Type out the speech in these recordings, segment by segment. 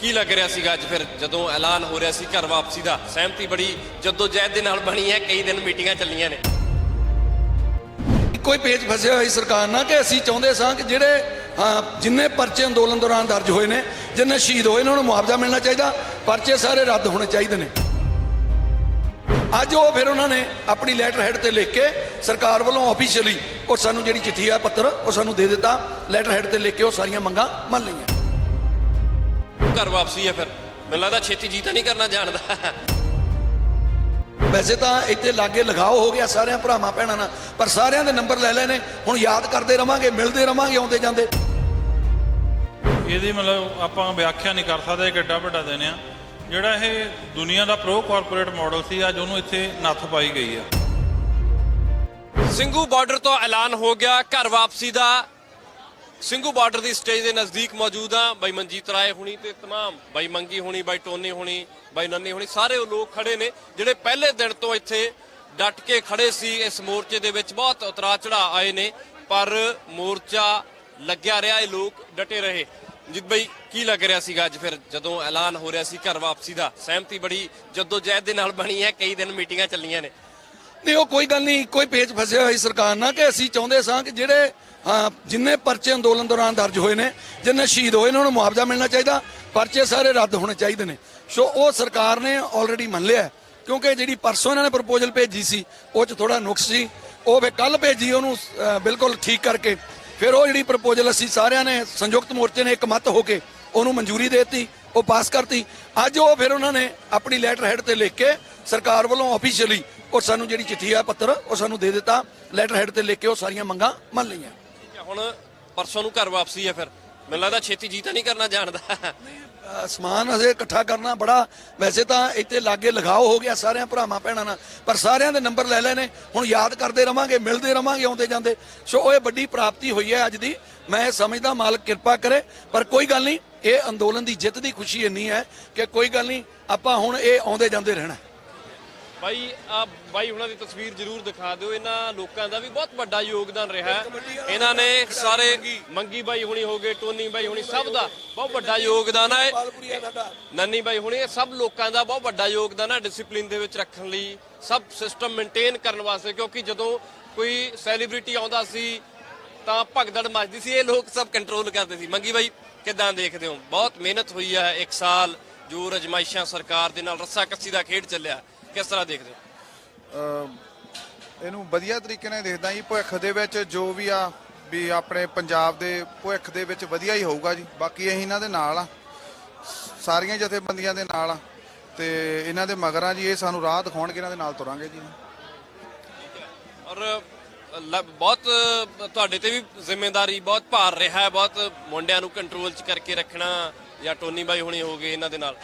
ਕੀ ਲੱਗ ਰਿਹਾ ਸੀਗਾ ਅੱਜ ਫਿਰ ਜਦੋਂ ਐਲਾਨ ਹੋ ਰਿਹਾ ਸੀ ਘਰ ਵਾਪਸੀ ਦਾ? ਸਹਿਮਤੀ ਬੜੀ ਜਦੋਂ ਜਹਿਦ ਦੇ ਨਾਲ ਬਣੀ ਹੈ, ਕਈ ਦਿਨ ਮੀਟਿੰਗਾਂ ਚੱਲੀਆਂ ਨੇ। ਕੋਈ ਪੇਜ ਫਸਿਆ ਹੋਈ ਸਰਕਾਰ ਨਾਲ ਕਿ ਅਸੀਂ ਚਾਹੁੰਦੇ ਸਾਂ ਕਿ ਜਿਹੜੇ, ਹਾਂ, ਜਿੰਨੇ ਪਰਚੇ ਅੰਦੋਲਨ ਦੌਰਾਨ ਦਰਜ ਹੋਏ ਨੇ, ਜਿੰਨੇ ਸ਼ਹੀਦ ਹੋਏ ਨੇ, ਉਹਨਾਂ ਨੂੰ ਮੁਆਵਜ਼ਾ ਮਿਲਣਾ ਚਾਹੀਦਾ। ਪਰਚੇ ਸਾਰੇ ਰੱਦ ਹੋਣੇ ਚਾਹੀਦੇ ਨੇ। ਅੱਜ ਉਹ ਫਿਰ ਉਹਨਾਂ ਨੇ ਆਪਣੀ ਲੈਟਰ ਹੈਡ ਤੇ ਲਿਖ ਕੇ ਸਰਕਾਰ ਵੱਲੋਂ ਆਫੀਸ਼ੀਅਲੀ ਉਹ ਸਾਨੂੰ ਜਿਹੜੀ ਚਿੱਠੀ ਆ, ਪੱਤਰ, ਉਹ ਸਾਨੂੰ ਦੇ ਦਿੱਤਾ। ਲੈਟਰ ਹੈਡ ਤੇ ਲਿਖ ਕੇ ਉਹ ਸਾਰੀਆਂ ਮੰਗਾਂ ਮੰਨ ਲਈਆਂ। ਘਰ ਵਾਪਸੀ ਹੈ ਫਿਰ। ਮੈਨੂੰ ਲੱਗਦਾ ਛੇਤੀ ਜੀ ਤਾਂ ਨਹੀਂ ਕਰਨਾ ਜਾਣਦਾ ਵੈਸੇ ਤਾਂ ਇੱਥੇ ਲਾਗੇ ਲਗਾਓ ਹੋ ਗਿਆ ਸਾਰਿਆਂ ਭਰਾਵਾਂ ਭੈਣਾਂ ਨਾਲ ਪਰ ਸਾਰਿਆਂ ਦੇ ਨੰਬਰ ਲੈ ਲਏ ਨੇ ਹੁਣ ਯਾਦ ਕਰਦੇ ਰਵਾਂਗੇ ਮਿਲਦੇ ਰਵਾਂਗੇ ਆਉਂਦੇ ਜਾਂਦੇ। ਇਹਦੀ ਮਤਲਬ ਆਪਾਂ ਵਿਆਖਿਆ ਨਹੀਂ ਕਰ ਸਕਦੇ ਕਿ ਏਡਾ ਵੱਡਾ ਦਿਨ ਆ। ਜਿਹੜਾ ਇਹ ਦੁਨੀਆ ਦਾ ਪ੍ਰੋ ਕਾਰਪੋਰੇਟ ਮਾਡਲ ਸੀ ਅੱਜ ਉਹਨੂੰ ਇੱਥੇ ਨੱਥ ਪਾਈ ਗਈ ਆ। ਸਿੰਘੂ ਬਾਰਡਰ ਤੋਂ ਐਲਾਨ ਹੋ ਗਿਆ ਘਰ ਵਾਪਸੀ ਦਾ ਸਿੰਘੂ ਬਾਰਡਰ ਦੀ ਸਟੇਜ ਦੇ ਨਜ਼ਦੀਕ ਮੌਜੂਦ ਆ ਬਾਈ ਮਨਜੀਤ ਰਾਏ ਹੁਣੀ ਤੇ तमाम ਬਾਈ ਮੰਗੀ ਹੁਣੀ ਬਾਈ ਟੋਨੀ ਹੁਣੀ ਬਾਈ ਨੰਨੀ ਹੁਣੀ ਸਾਰੇ ਉਹ ਲੋਕ ਖੜੇ ਨੇ ਜਿਹੜੇ ਪਹਿਲੇ ਦਿਨ ਤੋਂ ਇੱਥੇ ਡਟ ਕੇ ਖੜੇ ਸੀ ਇਸ ਮੋਰਚੇ ਦੇ ਵਿੱਚ ਬਹੁਤ ਉਤਰਾ ਚੜਾ ਆਏ ਨੇ ਪਰ ਮੋਰਚਾ ਲੱਗਿਆ ਰਿਹਾ ਇਹ ਲੋਕ ਡਟੇ ਰਹੇ ਜਿਤ ਬਾਈ ਕੀ ਲੱਗ ਰਿਹਾ ਸੀਗਾ ਅੱਜ ਫਿਰ ਜਦੋਂ ਐਲਾਨ ਹੋ ਰਿਹਾ ਸੀ ਘਰ ਵਾਪਸੀ ਦਾ ਸਹਿਮਤੀ ਬੜੀ ਜਦੋਂ ਜਹਿਦ ਦੇ ਨਾਲ ਬਣੀ ਹੈ ਕਈ ਦਿਨ ਮੀਟਿੰਗਾਂ ਚੱਲੀਆਂ ਨੇ ਨਹੀਂ, ਉਹ ਕੋਈ ਗੱਲ ਨਹੀਂ ਕੋਈ ਪੇਚ ਫਸਿਆ ਹੋਈ ਸਰਕਾਰ ਨਾਲ ਕਿ ਅਸੀਂ ਚਾਹੁੰਦੇ ਸਾਂ ਕਿ ਜਿਹੜੇ ਜਿੰਨੇ ਪਰਚੇ ਅੰਦੋਲਨ ਦੌਰਾਨ ਦਰਜ ਹੋਏ ਨੇ, ਜਿੰਨੇ ਸ਼ਹੀਦ ਹੋਏ ਨੇ, ਉਹਨਾਂ ਨੂੰ ਮੁਆਵਜ਼ਾ ਮਿਲਣਾ ਚਾਹੀਦਾ, ਪਰਚੇ ਸਾਰੇ ਰੱਦ ਹੋਣੇ ਚਾਹੀਦੇ ਨੇ। ਸੋ ਉਹ ਸਰਕਾਰ ਨੇ ਆਲਰੇਡੀ ਮੰਨ ਲਿਆ ਕਿਉਂਕਿ ਜਿਹੜੀ ਪਰਸੋਂ ਇਹਨਾਂ ਨੇ ਪ੍ਰਪੋਜ਼ਲ ਭੇਜੀ ਸੀ, ਉਹ ਚ ਥੋੜਾ ਨੁਕਸ ਸੀ, ਉਹ ਵੇ ਕੱਲ ਭੇਜੀ, ਉਹਨੂੰ ਬਿਲਕੁਲ ਠੀਕ ਕਰਕੇ। ਫਿਰ ਉਹ ਜਿਹੜੀ ਪ੍ਰਪੋਜ਼ਲ ਅਸੀਂ ਸਾਰਿਆਂ ਨੇ, ਸੰਯੁਕਤ ਮੋਰਚੇ ਨੇ ਇੱਕ ਮਤ ਹੋ ਕੇ, ਉਹਨੂੰ ਮਨਜ਼ੂਰੀ ਦੇ ਦਿੱਤੀ, ਉਹ ਪਾਸ ਕਰਤੀ। ਅੱਜ ਉਹ ਫਿਰ ਉਹਨਾਂ ਨੇ ਆਪਣੀ ਲੈਟਰ ਹੈਡ ਤੇ ਲਿਖ ਕੇ ਸਰਕਾਰ ਵੱਲੋਂ ਆਫੀਸ਼ੀਅਲੀ ਉਹ ਸਾਨੂੰ ਜਿਹੜੀ ਚਿੱਠੀ ਆ ਪੱਤਰ ਉਹ ਸਾਨੂੰ ਦੇ ਦਿੱਤਾ। ਲੈਟਰ ਹੈਡ ਤੇ ਲਿਖ ਕੇ ਉਹ ਸਾਰੀਆਂ ਮੰਗਾਂ ਮੰਨ ਲਈਆਂ। ਠੀਕ ਹੈ, ਹੁਣ ਪਰਸੋਂ ਨੂੰ ਘਰ ਵਾਪਸੀ ਹੈ ਫਿਰ। ਮੈਨੂੰ ਲੱਗਦਾ ਛੇਤੀ ਜੀ ਤਾਂ ਨਹੀਂ ਕਰਨਾ ਜਾਣਦਾ। ਸਮਾਨ ਅਜੇ ਇਕੱਠਾ ਕਰਨਾ ਬੜਾ। ਵੈਸੇ ਤਾਂ ਇੱਥੇ ਲਾਗੇ ਲਗਾਓ ਹੋ ਗਿਆ ਸਾਰਿਆਂ ਭਰਾਵਾਂ ਭੈਣਾਂ ਨਾਲ ਪਰ ਸਾਰਿਆਂ ਦੇ ਨੰਬਰ ਲੈ ਲਏ ਨੇ ਹੁਣ ਯਾਦ ਕਰਦੇ ਰਵਾਂਗੇ ਮਿਲਦੇ ਰਵਾਂਗੇ ਆਉਂਦੇ ਜਾਂਦੇ। ਸੋ ਇਹ ਵੱਡੀ ਪ੍ਰਾਪਤੀ ਹੋਈ ਹੈ ਅੱਜ ਦੀ। ਮੈਂ ਸਮਝਦਾ ਮਾਲਕ ਕਿਰਪਾ ਕਰੇ। ਪਰ ਕੋਈ ਗੱਲ ਨਹੀਂ ਇਹ ਅੰਦੋਲਨ ਦੀ ਜਿੱਤ ਦੀ ਖੁਸ਼ੀ ਇੰਨੀ ਹੈ ਕਿ ਕੋਈ ਗੱਲ ਨਹੀਂ ਆਪਾਂ ਹੁਣ ਇਹ ਆਉਂਦੇ ਜਾਂਦੇ ਰਹਿਣਾ। ਬਾਈ ਆ ਬਾਈ ਹੁਣਾਂ ਦੀ ਤਸਵੀਰ ਜ਼ਰੂਰ ਦਿਖਾ ਦਿਓ। ਇਹਨਾਂ ਲੋਕਾਂ ਦਾ ਵੀ ਬਹੁਤ ਵੱਡਾ ਯੋਗਦਾਨ ਰਿਹਾ। ਹੈ ਇਹਨਾਂ ਨੇ ਸਾਰੇ ਮੰਗੀ ਬਾਈ ਹੁਣੀ ਹੋ ਟੋਨੀ ਬਾਈ ਹੁਣੀ, ਸਭ ਦਾ ਬਹੁਤ ਵੱਡਾ ਯੋਗਦਾਨ ਹੈ ਨੰਨੀ ਬਾਈ ਹੁਣੀ ਸਭ ਲੋਕਾਂ ਦਾ ਬਹੁਤ ਵੱਡਾ ਯੋਗਦਾਨ ਹੈ ਡਿਸਪਲਿਨ ਦੇ ਵਿੱਚ ਰੱਖਣ ਲਈ, ਸਭ ਸਿਸਟਮ ਮੇਨਟੇਨ ਕਰਨ ਵਾਸਤੇ, ਕਿਉਂਕਿ ਜਦੋਂ ਕੋਈ ਸੈਲੀਬ੍ਰਿਟੀ ਆਉਂਦਾ ਸੀ, ਤਾਂ ਭਗਦੜ ਮਚਦੀ ਸੀ। ਇਹ ਲੋਕ ਸਭ ਕੰਟਰੋਲ ਕਰਦੇ ਸੀ। ਮੰਗੀ ਬਾਈ, ਕਿਦਾਂ ਦੇਖਦੇ ਹੋ? ਬਹੁਤ ਮਿਹਨਤ ਹੋਈ ਹੈ ਇੱਕ ਸਾਲ ਜੋ ਰਜਮਾਇਸ਼ਾਂ ਸਰਕਾਰ ਦੇ ਨਾਲ ਰੱਸਾ ਕੱਸੀ ਦਾ ਖੇਡ ਚੱਲਿਆ। ਕਿਸ ਤਰ੍ਹਾਂ ਦੇਖਦੇ ਹੋ? ਇਹਨੂੰ ਵਧੀਆ ਤਰੀਕੇ ਨਾਲ ਦੇਖਦਾ ਜੀ ਭਵਿੱਖ ਦੇ ਵਿੱਚ ਜੋ ਵੀ ਆ ਵੀ ਆਪਣੇ ਪੰਜਾਬ ਦੇ ਭਵਿੱਖ ਦੇ ਵਿੱਚ ਵਧੀਆ ਹੀ ਹੋਊਗਾ ਜੀ। ਬਾਕੀ ਅਸੀਂ ਇਹਨਾਂ ਦੇ ਨਾਲ ਆ ਸਾਰੀਆਂ ਜਥੇਬੰਦੀਆਂ ਦੇ ਨਾਲ ਆ ਤੇ ਇਹਨਾਂ ਦੇ ਮਗਰਾਂ ਜੀ ਇਹ ਸਾਨੂੰ ਰਾਹ ਦਿਖਾਉਣਗੇ ਇਹਨਾਂ ਦੇ ਨਾਲ ਤੁਰਾਂਗੇ ਜੀ। ਔਰ ਲ- ਬਹੁਤ ਤੁਹਾਡੇ ਤੇ ਵੀ ਜ਼ਿੰਮੇਵਾਰੀ ਬਹੁਤ ਭਾਰ ਰਿਹਾ ਹੈ ਬਹੁਤ ਮੁੰਡਿਆਂ ਨੂੰ ਕੰਟਰੋਲ 'ਚ ਕਰਕੇ ਰੱਖਣਾ ਜਾਂ ਟੋਨੀ ਬਾਈ ਹੁਣੀ ਹੋ ਗਏ ਇਹਨਾਂ ਦੇ ਨਾਲ।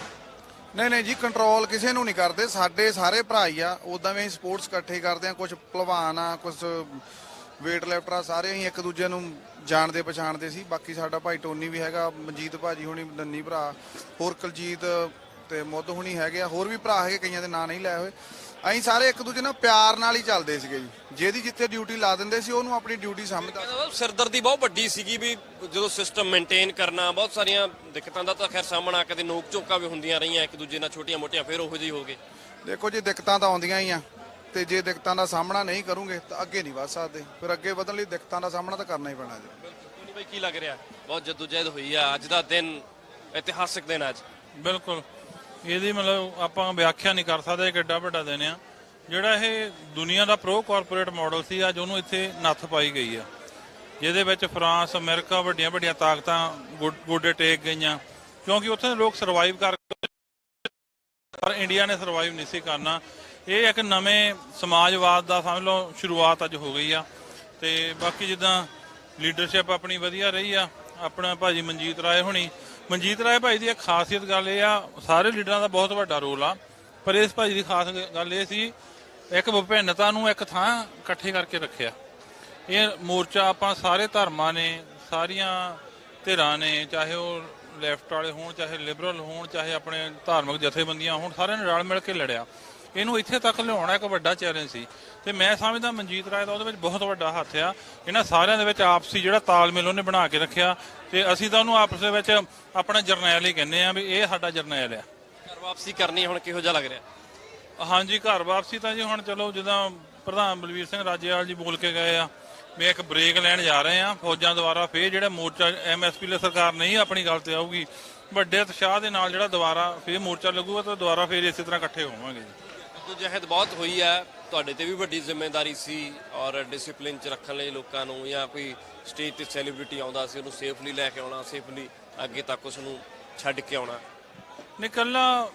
ਨਹੀਂ ਨਹੀਂ ਜੀ ਕੰਟਰੋਲ ਕਿਸੇ ਨੂੰ ਨਹੀਂ ਕਰਦੇ। ਸਾਡੇ ਸਾਰੇ ਭਰਾ ਹੀ ਆ ਉਦਾਂ ਵੀ ਅਸੀਂ ਸਪੋਰਟਸ ਇਕੱਠੇ ਕਰਦੇ ਆ ਕੁਝ ਭਲਵਾਨ ਆ ਕੁਝ ਵੇਟ ਲਿਫਟਰ ਆ, ਸਾਰੇ ਅਸੀਂ ਇੱਕ ਦੂਜੇ ਨੂੰ ਜਾਣਦੇ, ਪਛਾਣਦੇ ਸੀ। ਬਾਕੀ ਸਾਡਾ ਭਾਈ ਟੋਨੀ ਵੀ ਹੈਗਾ, ਮਨਜੀਤ ਭਾਜੀ ਹੁਣੀ, ਨੰਨੀ ਭਰਾ, ਹੋਰ ਕੁਲਜੀਤ ਤੇ ਮੁੱਧ ਹੁਣੀ ਹੈਗੇ ਆ, ਹੋਰ ਵੀ ਭਰਾ ਹੈਗੇ, ਕਈਆਂ ਦੇ ਨਾਂ ਨਹੀਂ ਲਏ ਹੋਏ। ਅਸੀਂ ਸਾਰੇ ਇੱਕ ਦੂਜੇ ਨਾਲ ਪਿਆਰ ਨਾਲ ਹੀ ਚੱਲਦੇ ਸੀਗੇ ਜੀ। ਜਿਹਦੀ ਜਿੱਥੇ ਡਿਊਟੀ ਲਾ ਦਿੰਦੇ ਸੀ ਉਹਨੂੰ ਆਪਣੀ ਡਿਊਟੀ ਸਮਝਦਾ ਕਹਿੰਦਾ ਸਿਰਦਰਦੀ ਬਹੁਤ ਵੱਡੀ ਸੀਗੀ ਵੀ ਜਦੋਂ ਸਿਸਟਮ ਮੇਨਟੇਨ ਕਰਨਾ ਬਹੁਤ ਸਾਰੀਆਂ ਦਿੱਕਤਾਂ ਦਾ ਤਾਂ ਖੈਰ ਸਾਹਮਣਾ ਕਦੇ ਨੋਕ ਝੋਕਾਂ ਵੀ ਹੁੰਦੀਆਂ ਰਹੀਆਂ ਇੱਕ ਦੂਜੇ ਨਾਲ ਛੋਟੀਆਂ ਮੋਟੀਆਂ ਫਿਰ ਉਹੋ ਜਿਹੀ ਹੋ ਗਏ। ਦੇਖੋ ਜੀ ਦਿੱਕਤਾਂ ਤਾਂ ਆਉਂਦੀਆਂ ਹੀ ਆ। ਤੇ ਜੇ ਦਿੱਕਤਾਂ ਦਾ ਸਾਹਮਣਾ ਨਹੀਂ ਕਰੋਗੇ ਤਾਂ ਅੱਗੇ ਨਹੀਂ ਵਧ ਸਕਦੇ। ਫਿਰ ਅੱਗੇ ਵਧਣ ਲਈ ਦਿੱਕਤਾਂ ਦਾ ਸਾਹਮਣਾ ਤਾਂ ਕਰਨਾ ਹੀ ਪੈਣਾ ਜੀ। ਟੋਨੀ ਬਾਈ ਕੀ ਲੱਗ ਰਿਹਾ? ਬਹੁਤ ਜਦੋਜਹਿਦ ਹੋਈ ਆ ਅੱਜ ਦਾ ਦਿਨ ਇਤਿਹਾਸਕ ਦਿਨ ਅੱਜ। ਬਿਲਕੁਲ। ਇਹਦੀ ਮਤਲਬ ਆਪਾਂ ਵਿਆਖਿਆ ਨਹੀਂ ਕਰ ਸਕਦੇ ਕਿ ਏਡਾ ਵੱਡਾ ਦਿਨ ਆ। ਜਿਹੜਾ ਇਹ ਦੁਨੀਆ ਦਾ ਪ੍ਰੋ ਕਾਰਪੋਰੇਟ ਮਾਡਲ ਸੀ, ਅੱਜ ਉਹਨੂੰ ਇੱਥੇ ਨੱਥ ਪਾਈ ਗਈ ਆ। ਜਿਹਦੇ ਵਿੱਚ ਫਰਾਂਸ, ਅਮਰੀਕਾ ਵੱਡੀਆਂ ਵੱਡੀਆਂ ਤਾਕਤਾਂ ਗੋ- ਗੋਡੇ ਟੇਕ ਗਈਆਂ। ਕਿਉਂਕਿ ਉੱਥੇ ਦੇ ਲੋਕ ਸਰਵਾਈਵ ਕਰ ਪਰ ਇੰਡੀਆ ਨੇ ਸਰਵਾਈਵ ਨਹੀਂ ਸੀ ਕਰਨਾ। ਇਹ ਇੱਕ ਨਵੇਂ ਸਮਾਜਵਾਦ ਦਾ ਸਮਝ ਲਓ, ਸ਼ੁਰੂਆਤ ਅੱਜ ਹੋ ਗਈ ਆ। ਤੇ ਬਾਕੀ ਜਿੱਦਾਂ ਲੀਡਰਸ਼ਿਪ ਆਪਣੀ ਵਧੀਆ ਰਹੀ ਆ, ਆਪਣਾ ਭਾਜੀ ਮਨਜੀਤ ਰਾਏ ਹੁਣੀ ਮਨਜੀਤ ਰਾਏ ਭਾਈ ਦੀ ਇੱਕ ਖਾਸੀਅਤ ਗੱਲ ਇਹ ਆ, ਸਾਰੇ ਲੀਡਰਾਂ ਦਾ ਬਹੁਤ ਵੱਡਾ ਰੋਲ ਆ, ਪਰ ਇਸ ਭਾਈ ਦੀ ਖਾਸ ਗੱਲ ਇਹ ਸੀ, ਇੱਕ ਵਿਭਿੰਨਤਾ ਨੂੰ ਇੱਕ ਥਾਂ ਇਕੱਠੇ ਕਰਕੇ ਰੱਖਿਆ। ਇਹ ਮੋਰਚਾ ਆਪਾਂ ਸਾਰੇ ਧਰਮਾਂ ਨੇ, ਸਾਰੀਆਂ ਧਿਰਾਂ ਨੇ, ਚਾਹੇ ਉਹ ਲੈਫਟ ਵਾਲੇ ਹੋਣ, ਚਾਹੇ ਲਿਬਰਲ ਹੋਣ, ਚਾਹੇ ਆਪਣੇ ਧਾਰਮਿਕ ਜਥੇਬੰਦੀਆਂ ਹੋਣ, ਸਾਰਿਆਂ ਨੇ ਰਲ ਮਿਲ ਕੇ ਲੜਿਆ। ਇਹਨੂੰ ਇੱਥੇ ਤੱਕ ਲਿਆਉਣਾ ਇੱਕ ਵੱਡਾ ਚੈਲੰਜ ਸੀ। ਤੇ ਮੈਂ ਸਮਝਦਾ ਮਨਜੀਤ ਰਾਏ ਦਾ ਉਹਦੇ ਵਿੱਚ ਬਹੁਤ ਵੱਡਾ ਹੱਥ ਆ। ਇਹਨਾਂ ਸਾਰਿਆਂ ਦੇ ਵਿੱਚ ਆਪਸੀ ਜਿਹੜਾ ਤਾਲਮੇਲ ਉਹਨੇ ਬਣਾ ਕੇ ਰੱਖਿਆ। ਤੇ ਅਸੀਂ ਤਾਂ ਉਹਨੂੰ ਆਪਸ ਦੇ ਵਿੱਚ ਆਪਣਾ ਜਰਨੈਲ ਹੀ ਕਹਿੰਦੇ ਆ ਵੀ ਇਹ ਸਾਡਾ ਜਰਨੈਲ ਆ। ਘਰ ਵਾਪਸੀ ਕਰਨੀ ਹੁਣ ਕਿਹੋ ਜਿਹਾ ਲੱਗ ਰਿਹਾ? ਹਾਂਜੀ ਘਰ ਵਾਪਸੀ ਤਾਂ ਜੀ ਹੁਣ ਚਲੋ ਜਿੱਦਾਂ ਪ੍ਰਧਾਨ ਬਲਵੀਰ ਸਿੰਘ ਰਾਜੇਵਾਲ ਜੀ ਬੋਲ ਕੇ ਗਏ ਆ ਵੀ ਇੱਕ ਬ੍ਰੇਕ ਲੈਣ ਜਾ ਰਹੇ ਆ ਫੌਜਾਂ ਦੁਆਰਾ ਫੇਰ ਜਿਹੜਾ ਮੋਰਚਾ ਐਮਐਸਪੀ ਲਈ ਸਰਕਾਰ ਨਹੀਂ ਆਪਣੀ ਗੱਲ ਤੇ ਆਊਗੀ ਵੱਡੇ ਉਤਸ਼ਾਹ ਦੇ ਨਾਲ ਜਿਹੜਾ ਦੁਬਾਰਾ ਫੇਰ ਮੋਰਚਾ ਲੱਗੂਗਾ ਤਾਂ ਦੁਬਾਰਾ ਫੇਰ ਇਸੇ ਤਰ੍ਹਾਂ ਇਕੱਠੇ ਹੋਵਾਂਗੇ ਜੀ। ਜਹਿਦ ਬਹੁਤ ਹੋਈ ਹੈ ਤੁਹਾਡੇ ਤੇ ਵੀ ਵੱਡੀ ਜ਼ਿੰਮੇਵਾਰੀ ਸੀ ਔਰ ਡਿਸਪਲਿਨ ਚ ਰੱਖਣ ਲਈ ਲੋਕਾਂ ਨੂੰ ਜਾਂ ਕੋਈ ਸਟੇਜ ਤੇ ਸੈਲੀਬ੍ਰਿਟੀ ਆਉਂਦਾ ਸੀ, ਉਹਨੂੰ ਸੇਫਲੀ ਲੈ ਕੇ ਆਉਣਾ ਸੇਫਲੀ ਅੱਗੇ ਤੱਕ ਉਸ ਨੂੰ ਛੱਡ ਕੇ ਆਉਣਾ। ਨਿਕਲਣਾ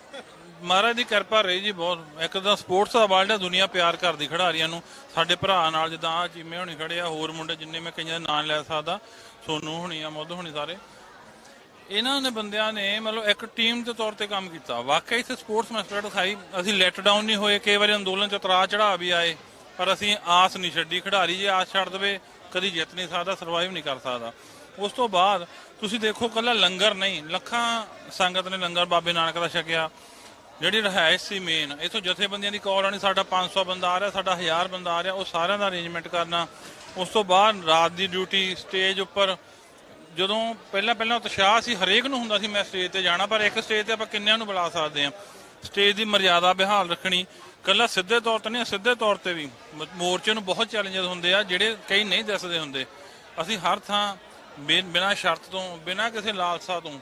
ਮਹਾਰਾਜ ਦੀ ਕਿਰਪਾ ਰਹੀ ਜੀ ਬਹੁਤ। ਇੱਕ ਤਾਂ ਸਪੋਰਟਸ ਦਾ ਵਰਲਡ ਹੈ ਦੁਨੀਆ ਪਿਆਰ ਕਰਦੀ ਖਿਡਾਰੀਆਂ ਨੂੰ। ਸਾਡੇ ਭਰਾ ਨਾਲ ਜਿੱਦਾਂ ਆ ਚੀਮੇ ਹੋਣੀ ਖੜੇ ਆ, ਹੋਰ ਮੁੰਡੇ ਜਿੰਨੇ ਮੈਂ ਕਈਆਂ ਦਾ ਨਾਂ ਲੈ ਸਕਦਾ, ਸੋਨੂ ਹੋਣੀ ਆ ਮੁੱਧ ਹੋਣੀ ਸਾਰੇ। ਇਹਨਾਂ ਨੇ ਬੰਦਿਆਂ ਨੇ ਮਤਲਬ ਇੱਕ ਟੀਮ ਦੇ ਤੌਰ ਤੇ ਕੰਮ ਕੀਤਾ। ਵਾਕਈ ਇੱਥੇ ਸਪੋਰਟਸ ਮੈਸਪਰਟ ਦਿਖਾਈ ਅਸੀਂ ਲੈਟ ਡਾਊਨ ਨਹੀਂ ਹੋਏ, ਕਈ ਵਾਰੀ ਅੰਦੋਲਨ ਚ ਉਤਰਾ ਚੜਾ ਵੀ ਆਏ, ਪਰ ਅਸੀਂ ਆਸ ਨਹੀਂ ਛੱਡੀ। ਖਿਡਾਰੀ ਜੇ ਆਸ ਛੱਡ ਦੇਵੇ, ਕਦੀ ਜਿੱਤ ਨਹੀਂ ਸਕਦਾ ਸਰਵਾਈਵ ਨਹੀਂ ਕਰ ਸਕਦਾ। ਉਸ ਤੋਂ ਬਾਅਦ ਤੁਸੀਂ ਦੇਖੋ ਕੱਲਾ ਲੰਗਰ ਨਹੀਂ, ਲੱਖਾਂ ਸੰਗਤ ਨੇ ਲੰਗਰ ਬਾਬੇ ਨਾਨਕ ਦਾ ਛਕਿਆ। ਜਿਹੜੀ ਰਿਹਾਇਸ਼ ਸੀ ਮੇਨ ਇਥੋਂ ਜਥੇਬੰਦੀਆਂ ਦੀ ਕਾਲ ਆਣੀ ਸਾਡਾ 500 ਬੰਦਾ ਆ ਰਿਹਾ, ਸਾਡਾ 1000 ਬੰਦਾ ਆ ਰਿਹਾ, ਉਹ ਸਾਰਿਆਂ ਦਾ ਅਰੇਂਜਮੈਂਟ ਕਰਨਾ। ਉਸ ਤੋਂ ਬਾਅਦ ਰਾਤ ਦੀ ਡਿਊਟੀ ਸਟੇਜ ਉੱਪਰ ਜਦੋਂ ਪਹਿਲਾਂ ਪਹਿਲਾਂ ਉਤਸ਼ਾਹ ਸੀ, ਹਰੇਕ ਨੂੰ ਹੁੰਦਾ ਸੀ ਮੈਂ ਸਟੇਜ ਤੇ ਜਾਣਾ, ਪਰ ਇੱਕ ਸਟੇਜ ਤੇ ਆਪਾਂ ਕਿੰਨਿਆਂ ਨੂੰ ਬੁਲਾ ਸਕਦੇ ਹਾਂ? ਸਟੇਜ ਦੀ ਮਰਿਆਦਾ ਬਿਹਾਲ ਰੱਖਣੀ, ਕੱਲਾ ਸਿੱਧੇ ਤੌਰ ਤੇ ਨਹੀਂ, ਸਿੱਧੇ ਤੌਰ ਤੇ ਵੀ ਮੋਰਚੇ ਨੂੰ ਬਹੁਤ ਚੈਲੰਜਸ ਹੁੰਦੇ ਆ, ਜਿਹੜੇ ਕਈ ਨਹੀਂ ਦੱਸਦੇ ਹੁੰਦੇ। ਅਸੀਂ ਹਰ ਥਾਂ ਬਿਨਾਂ ਸ਼ਰਤ ਤੋਂ, ਬਿਨਾਂ ਕਿਸੇ ਲਾਲਸਾ ਤੋਂ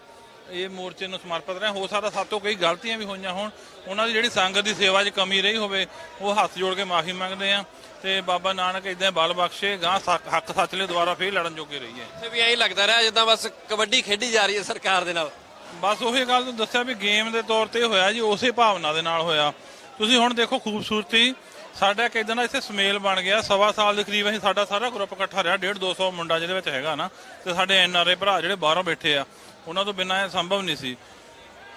ਇਹ ਮੋਰਚੇ ਨੂੰ ਸਮਰਪਿਤ ਰਹੇ ਹੋ ਸਕਦਾ ਸਾਤੋਂ ਕਈ ਗਲਤੀਆਂ ਵੀ ਹੋਈਆਂ ਹੋਣ। ਉਹਨਾਂ ਦੀ ਜਿਹੜੀ ਸੰਗਤ ਦੀ ਸੇਵਾ 'ਚ ਕਮੀ ਰਹੀ ਹੋਵੇ ਉਹ ਹੱਥ ਜੋੜ ਕੇ ਮਾਫੀ ਮੰਗਦੇ ਆ ਤੇ ਬਾਬਾ ਨਾਨਕ ਇਦਾਂ ਬਲ ਬਖਸ਼ੇ ਗਾਂ ਹੱਕ ਸੱਚ ਲਈ ਦੁਆਰਾ ਫੇਰ ਲੜਨ ਜੋਗੇ ਰਹੀਏ। ਇੱਥੇ ਵੀ ਐਂ ਲੱਗਦਾ ਰਿਹਾ ਜਿੱਦਾਂ ਬਸ ਕਬੱਡੀ ਖੇਡੀ ਜਾ ਰਹੀ ਹੈ ਸਰਕਾਰ ਦੇ ਨਾਲ। ਬਸ ਉਹੀ ਗੱਲ ਤੁਹਾਨੂੰ ਦੱਸਿਆ ਵੀ ਗੇਮ ਦੇ ਤੌਰ ਤੇ ਹੋਇਆ ਜੀ ਉਸੇ ਭਾਵਨਾ ਦੇ ਨਾਲ ਹੋਇਆ। ਤੁਸੀਂ ਹੁਣ ਦੇਖੋ ਖੂਬਸੂਰਤੀ ਸਾਡਾ ਇੱਕ ਇਦਾਂ ਦਾ ਇੱਥੇ ਸਮੇਲ ਬਣ ਗਿਆ। ਸਵਾ ਸਾਲ ਦੇ ਕਰੀਬ ਅਸੀਂ ਸਾਡਾ ਸਾਰਾ ਗਰੁੱਪ ਇਕੱਠਾ ਰਿਹਾ। 1.5 200 ਮੁੰਡਾ ਜਿਹਦੇ ਵਿੱਚ ਹੈਗਾ ਨਾ ਤੇ ਸਾਡੇ ਐਨ ਆਰ ਆਈ ਭਰਾ ਜਿਹੜੇ ਬਾਹਰੋਂ ਬੈਠੇ ਆ ਉਹਨਾਂ ਤੋਂ ਬਿਨਾਂ ਇਹ ਸੰਭਵ ਨਹੀਂ ਸੀ।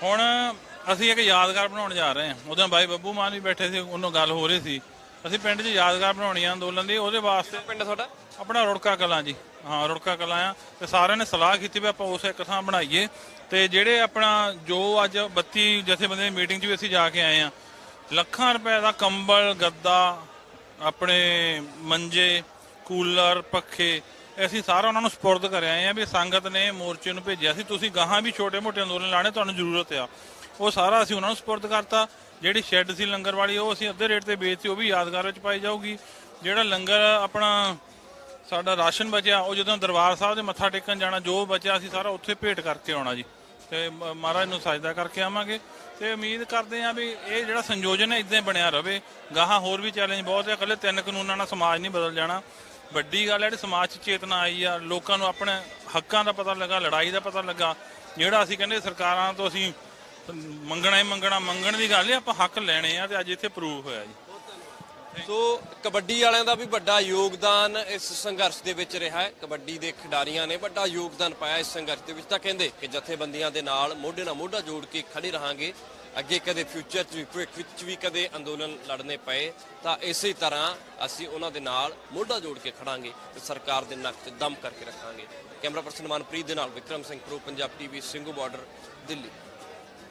ਹੁਣ ਅਸੀਂ ਇੱਕ ਯਾਦਗਾਰ ਬਣਾਉਣ ਜਾ ਰਹੇ ਹਾਂ। ਉਹਦੇ ਬਾਈ ਬੱਬੂ ਮਾਨ ਵੀ ਬੈਠੇ ਸੀ ਉਹਨੂੰ ਗੱਲ ਹੋ ਰਹੀ ਸੀ। ਅਸੀਂ ਪਿੰਡ 'ਚ ਯਾਦਗਾਰ ਬਣਾਉਣੀ ਆ ਅੰਦੋਲਨ ਦੀ ਉਹਦੇ ਵਾਸਤੇ ਪਿੰਡ ਤੁਹਾਡਾ? ਆਪਣਾ ਰੁੜਕਾ ਕਲਾਂ ਜੀ। ਹਾਂ ਰੁੜਕਾ ਕਲਾਂ ਆ। ਤੇ ਸਾਰਿਆਂ ਨੇ ਸਲਾਹ ਕੀਤੀ ਵੀ ਆਪਾਂ ਉਸ ਇੱਕ ਥਾਂ ਬਣਾਈਏ। ਤੇ ਜਿਹੜੇ ਆਪਣਾ ਜੋ ਅੱਜ 32 ਜਥੇਬੰਦੀ ਦੀ ਮੀਟਿੰਗ 'ਚ ਵੀ ਅਸੀਂ ਜਾ ਕੇ ਆਏ ਆ ਲੱਖਾਂ ਰੁਪਏ ਦਾ ਕੰਬਲ, ਗੱਦਾ, ਆਪਣੇ ਮੰਜੇ, ਕੂਲਰ, ਪੱਖੇ, ਅਸੀਂ ਸਾਰਾ ਉਹਨਾਂ ਨੂੰ ਸਪੁਰਦ ਕਰਿਆ ਆਏ ਆ ਵੀ ਸੰਗਤ ਨੇ ਮੋਰਚੇ ਨੂੰ ਭੇਜਿਆ ਸੀ। ਤੁਸੀਂ ਗਾਹਾਂ ਵੀ ਛੋਟੇ-ਮੋਟੇ ਅੰਦੋਲਨ ਲਾਣੇ, ਤੁਹਾਨੂੰ ਜ਼ਰੂਰਤ ਆ। ਉਹ ਸਾਰਾ ਅਸੀਂ ਉਹਨਾਂ ਨੂੰ ਸਪੁਰਦ ਕਰਤਾ। ਜਿਹੜੀ ਸ਼ੈੱਡ ਸੀ ਲੰਗਰ ਵਾਲੀ, ਉਹ ਅਸੀਂ ਅੱਧੇ ਰੇਟ ਤੇ ਵੇਚਤੀ, ਉਹ ਵੀ ਯਾਦਗਾਰ ਵਿੱਚ ਪਾਈ ਜਾਊਗੀ। ਜਿਹੜਾ ਲੰਗਰ ਆਪਣਾ ਸਾਡਾ ਰਾਸ਼ਨ ਬਚਿਆ, ਉਹ ਜਦੋਂ ਦਰਬਾਰ ਸਾਹਿਬ ਦੇ ਮੱਥਾ ਟੇਕਣ ਜਾਣਾ, ਜੋ ਬਚਿਆ, ਅਸੀਂ ਸਾਰਾ ਉੱਥੇ ਭੇਟ ਕਰਕੇ ਆਉਣਾ ਜੀ। ਤੇ ਮਹਾਰਾਜ ਨੂੰ ਸਜਦਾ ਕਰਕੇ ਆਵਾਂਗੇ। ਤੇ ਉਮੀਦ ਕਰਦੇ ਹਾਂ ਵੀ ਇਹ ਜਿਹੜਾ ਸੰਯੋਜਨ ਹੈ ਇਦਾਂ ਬਣਿਆ ਰਵੇ। ਗਾਹਾਂ ਹੋਰ ਵੀ ਚੈਲੰਜ ਬਹੁਤ ਹੈ ਇਕੱਲੇ ਤਿੰਨ ਕਾਨੂੰਨਾਂ ਨਾਲ ਸਮਾਜ ਨਹੀਂ ਬਦਲ ਜਾਣਾ। ਵੱਡੀ ਗੱਲ ਹੈ, ਜਿਹੜੀ ਸਮਾਜ 'ਚ ਚੇਤਨਾ ਆਈ ਆ, ਲੋਕਾਂ ਨੂੰ ਆਪਣੇ ਹੱਕਾਂ ਦਾ ਪਤਾ ਲੱਗਾ, ਲੜਾਈ ਦਾ ਪਤਾ ਲੱਗਾ। ਜਿਹੜਾ ਅਸੀਂ ਕਹਿੰਦੇ ਸਰਕਾਰਾਂ ਤੋਂ ਅਸੀਂ ਮੰਗਣਾ ਹੀ ਮੰਗਣਾ, ਮੰਗਣ ਦੀ ਗੱਲ ਹੈ ਆਪਾਂ ਹੱਕ ਲੈਣੇ ਆ ਤੇ ਅੱਜ ਇੱਥੇ ਪ੍ਰੂਫ ਹੋਇਆ ਜੀ। ਸੋ ਕਬੱਡੀ ਵਾਲਿਆਂ ਦਾ ਵੀ ਵੱਡਾ ਯੋਗਦਾਨ ਇਸ ਸੰਘਰਸ਼ ਦੇ ਵਿੱਚ ਰਿਹਾ ਹੈ। ਕਬੱਡੀ ਦੇ ਖਿਡਾਰੀਆਂ ਨੇ ਵੱਡਾ ਯੋਗਦਾਨ ਪਾਇਆ ਇਸ ਸੰਘਰਸ਼ ਦੇ ਵਿੱਚ ਤਾਂ ਕਹਿੰਦੇ ਕਿ ਜਥੇਬੰਦੀਆਂ ਦੇ ਨਾਲ ਮੋਢੇ ਨਾਲ ਮੋਢਾ ਜੋੜ ਕੇ ਖੜੇ ਰਹਾਂਗੇ। ਅੱਗੇ ਕਦੇ ਫਿਊਚਰ 'ਚ ਵੀ, ਭਵਿੱਖ ਵਿੱਚ ਵੀ ਕਦੇ ਅੰਦੋਲਨ ਲੜਨੇ ਪਏ, ਤਾਂ ਇਸੇ ਤਰ੍ਹਾਂ ਅਸੀਂ ਉਹਨਾਂ ਦੇ ਨਾਲ ਮੋਢਾ ਜੋੜ ਕੇ ਖੜਾਂਗੇ ਤੇ ਸਰਕਾਰ ਦੇ ਨੱਕ 'ਚ ਦਮ ਕਰਕੇ ਰੱਖਾਂਗੇ। ਕੈਮਰਾ ਪਰਸਨ ਮਨਪ੍ਰੀਤ ਦੇ ਨਾਲ Vikram Singh pro, Punjab TV Singhu border, Delhi.